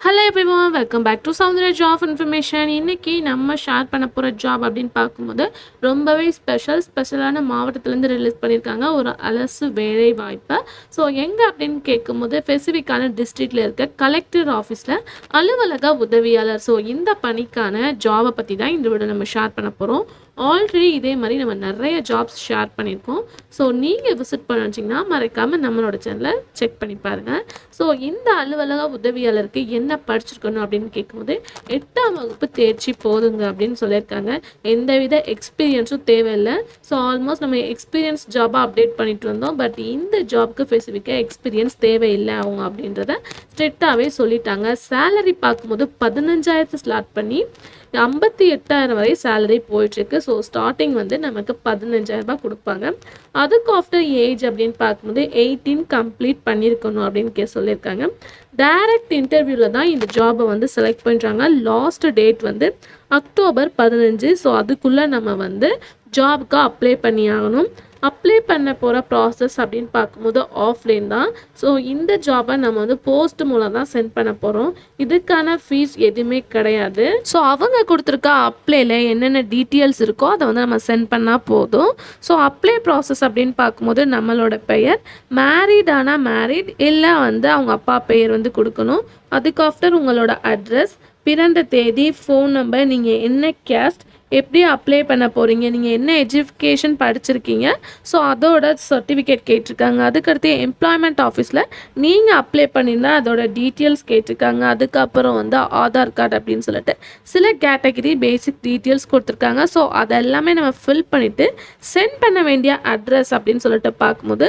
Hello எப்படிமா welcome back to Soundara job information இன்றைக்கி நம்ம ஷேர் பண்ண போகிற ஜாப் அப்படின்னு பார்க்கும்போது ரொம்பவே ஸ்பெஷல் ஸ்பெஷலான மாவட்டத்துலேருந்து ரிலீஸ் பண்ணியிருக்காங்க. ஒரு அலசு வேலை வாய்ப்பை. ஸோ எங்கே அப்படின்னு கேட்கும்போது ஸ்பெசிஃபிக்கான டிஸ்ட்ரிக்டில் இருக்க கலெக்டர் ஆஃபீஸில் அலுவலக உதவியாளர். ஸோ இந்த பணிக்கான ஜாபை பற்றி தான் இந்த வீடியோ நம்ம ஷேர் பண்ண போகிறோம் ஆல்ரெடி இதே மாதிரி நம்ம நிறைய ஜாப்ஸ் ஷேர் பண்ணியிருக்கோம். ஸோ நீங்கள் விசிட் பண்ணிச்சிங்கன்னா மறக்காமல் நம்மளோட சேனலை செக் பண்ணி பாருங்கள் ஸோ இந்த அலுவலக உதவியாளருக்கு என்ன படிச்சிருக்கணும் அப்படின்னு கேட்கும்போது எட்டாம் வகுப்பு தேர்ச்சி போதுங்க அப்படின்னு சொல்லியிருக்காங்க. எந்தவித எக்ஸ்பீரியன்ஸும் தேவையில்லை. ஸோ ஆல்மோஸ்ட் நம்ம எக்ஸ்பீரியன்ஸ் ஜாபாக அப்டேட் பண்ணிட்டு வந்தோம் பட் இந்த ஜாப்க்கு ஸ்பெசிஃபிக்காக எக்ஸ்பீரியன்ஸ் தேவையில்லை அவங்க அப்படின்றத ஸ்ட்ரிக்டாகவே சொல்லிட்டாங்க. சேலரி பார்க்கும்போது பதினஞ்சாயிரத்து ஸ்லாட் பண்ணி ஐம்பத்தி எட்டாயிரம் வரை சேலரி போயிட்டுருக்கு. ஸோ ஸ்டார்டிங் வந்து நமக்கு பதினஞ்சாயிரரூபா கொடுப்பாங்க. அதுக்கு ஆஃப்டர் ஏஜ் அப்படின்னு பார்க்கும்போது எயிட்டீன் கம்ப்ளீட் பண்ணியிருக்கணும் அப்படின்னு கே சொல்லியிருக்காங்க. டைரக்ட் இன்டர்வியூவில் தான் இந்த ஜாபை வந்து செலக்ட் பண்ணுறாங்க லாஸ்ட் டேட் வந்து அக்டோபர் பதினஞ்சு. ஸோ அதுக்குள்ளே நம்ம வந்து ஜாபுக்கு அப்ளை பண்ணி ஆகணும் அப்ளை பண்ண போகிற ப்ராசஸ் அப்படின்னு பார்க்கும்போது ஆஃப்லைன் தான். ஸோ இந்த ஜாபை நம்ம வந்து போஸ்ட் மூலம் தான் சென்ட் பண்ண போகிறோம் இதுக்கான ஃபீஸ் எதுவுமே கிடையாது. ஸோ அவங்க கொடுத்துருக்க அப்ளைல என்னென்ன டீட்டெயில்ஸ் இருக்கோ அதை வந்து நம்ம சென்ட் பண்ணால் போதும். ஸோ அப்ளை ப்ராசஸ் அப்படின்னு பார்க்கும்போது நம்மளோட பெயர் மேரீடானா மேரீட் இல்லை வந்து அவங்க அப்பா பெயர் வந்து கொடுக்கணும். அதுக்கு ஆஃப்டர் உங்களோட அட்ரஸ் பிறந்த தேதி ஃபோன் நம்பர் நீங்கள் என்ன கேஸ்ட் எப்படி அப்ளை பண்ண போகிறீங்க நீங்கள் என்ன எஜுகேஷன் படிச்சிருக்கீங்க? ஸோ அதோட சர்டிஃபிகேட் கேட்டிருக்காங்க. அதுக்கடுத்து எம்ப்ளாய்மெண்ட் ஆஃபீஸில் நீங்கள் அப்ளை பண்ணியிருந்தா அதோட டீட்டெயில்ஸ் கேட்டிருக்காங்க. அதுக்கப்புறம் வந்து ஆதார் கார்டு அப்படின்னு சொல்லிட்டு சில கேட்டகரி பேசிக் டீட்டெயில்ஸ் கொடுத்துருக்காங்க. ஸோ அதெல்லாமே நம்ம ஃபில் பண்ணிவிட்டு சென்ட் பண்ண வேண்டிய அட்ரஸ் அப்படின்னு சொல்லிட்டு பார்க்கும்போது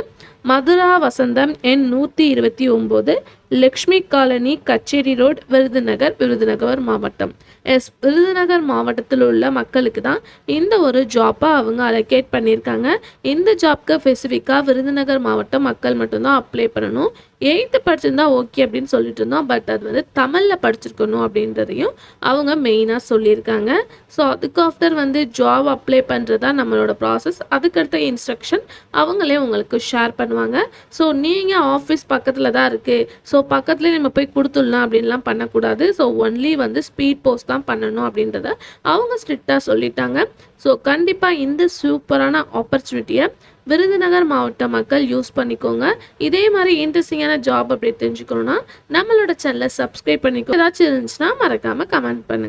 மதுரா வசந்தம் எண் நூற்றி இருபத்தி ஒம்பது லக்ஷ்மி காலனி கச்சேரி ரோட் விருதுநகர் விருதுநகர் மாவட்டம். எஸ் விருதுநகர் மாவட்டத்தில் உள்ள மக்களுக்கு தான் இந்த ஒரு ஜாப்பை அவங்க அலோகேட் பண்ணியிருக்காங்க. இந்த ஜாப்க்கு ஸ்பெசிஃபிக்காக விருதுநகர் மாவட்டம் மக்கள் மட்டும்தான் அப்ளை பண்ணணும். எயித்து படிச்சிருந்தா ஓகே அப்படின்னு சொல்லிட்டு இருந்தோம். பட் அது வந்து தமிழில் படிச்சிருக்கணும் அப்படின்றதையும் அவங்க மெயினாக சொல்லியிருக்காங்க. ஸோ அதுக்கு ஆஃப்டர் வந்து ஜாப் அப்ளை பண்ணுறது தான் நம்மளோட ப்ராசஸ் அதுக்கடுத்த இன்ஸ்ட்ரக்ஷன் அவங்களே உங்களுக்கு ஷேர் பண்ணுவாங்க. ஸோ நீங்கள் ஆஃபீஸ் பக்கத்தில் தான் இருக்குது ஸோ ஸோ பக்கத்துலேயே நம்ம போய் கொடுத்துடலாம் அப்படின்லாம் பண்ணக்கூடாது. ஸோ ஒன்லி வந்து ஸ்பீட் போஸ்ட் தான் பண்ணணும் அப்படின்றத அவங்க ஸ்ட்ரிக்டாக சொல்லிட்டாங்க. ஸோ கண்டிப்பாக இந்த சூப்பரான ஆப்பர்ச்சுனிட்டியை விருதுநகர் மாவட்ட மக்கள் யூஸ் பண்ணிக்கோங்க. இதே மாதிரி இன்ட்ரெஸ்டிங்கான ஜாப் அப்படி தெரிஞ்சுக்கணும்னா நம்மளோட சேனலை சப்ஸ்கிரைப் பண்ணிக்கோ. ஏதாச்சும் இருந்துச்சுன்னா மறக்காமல் கமெண்ட் பண்ணுங்கள்